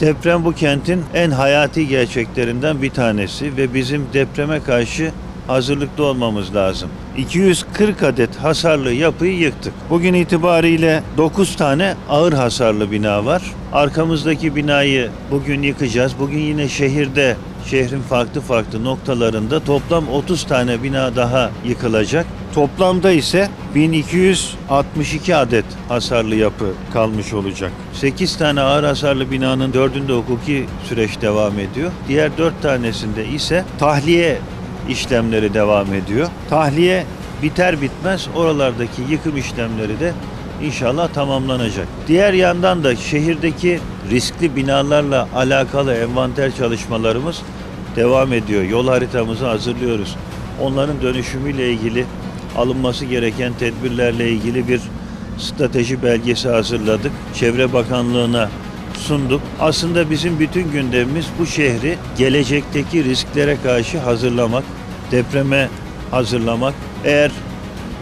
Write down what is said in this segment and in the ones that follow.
Deprem bu kentin en hayati gerçeklerinden bir tanesi ve bizim depreme karşı hazırlıklı olmamız lazım. 240 adet hasarlı yapıyı yıktık. Bugün itibariyle 9 tane ağır hasarlı bina var. Arkamızdaki binayı bugün yıkacağız. Bugün yine şehirde, şehrin farklı farklı noktalarında toplam 30 tane bina daha yıkılacak. Toplamda ise 1262 adet hasarlı yapı kalmış olacak. 8 tane ağır hasarlı binanın 4'ünde hukuki süreç devam ediyor. Diğer 4 tanesinde ise tahliye işlemleri devam ediyor. Tahliye biter bitmez oralardaki yıkım işlemleri de inşallah tamamlanacak. Diğer yandan da şehirdeki riskli binalarla alakalı envanter çalışmalarımız devam ediyor. Yol haritamızı hazırlıyoruz. Onların dönüşümüyle ilgili alınması gereken tedbirlerle ilgili bir strateji belgesi hazırladık. Çevre Bakanlığı'na sunduk. Aslında bizim bütün gündemimiz bu şehri gelecekteki risklere karşı hazırlamak, depreme hazırlamak. Eğer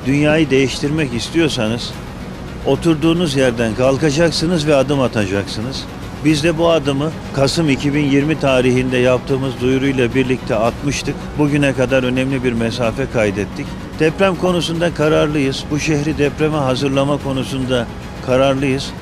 dünyayı değiştirmek istiyorsanız oturduğunuz yerden kalkacaksınız ve adım atacaksınız. Biz de bu adımı Kasım 2020 tarihinde yaptığımız duyuruyla birlikte atmıştık. Bugüne kadar önemli bir mesafe kaydettik. Deprem konusunda kararlıyız. Bu şehri depreme hazırlama konusunda kararlıyız.